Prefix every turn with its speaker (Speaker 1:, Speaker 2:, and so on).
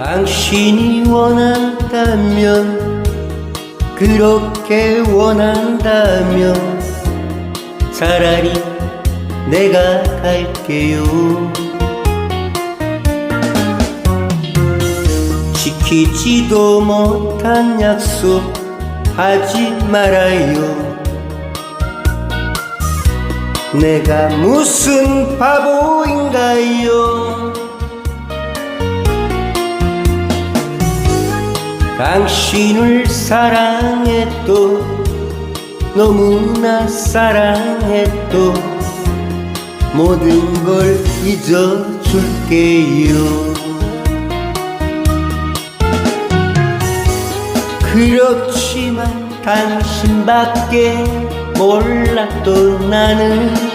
Speaker 1: 당신이 원한다면 그렇게 원한다면 차라리 내가 갈게요. 지키지도 못한 약속 하지 말아요. 내가 무슨 바보인가요 당신을 사랑해도 너무나 사랑해도 모든 걸 잊어줄게요. 그렇지만 당신밖에 몰랐던 나는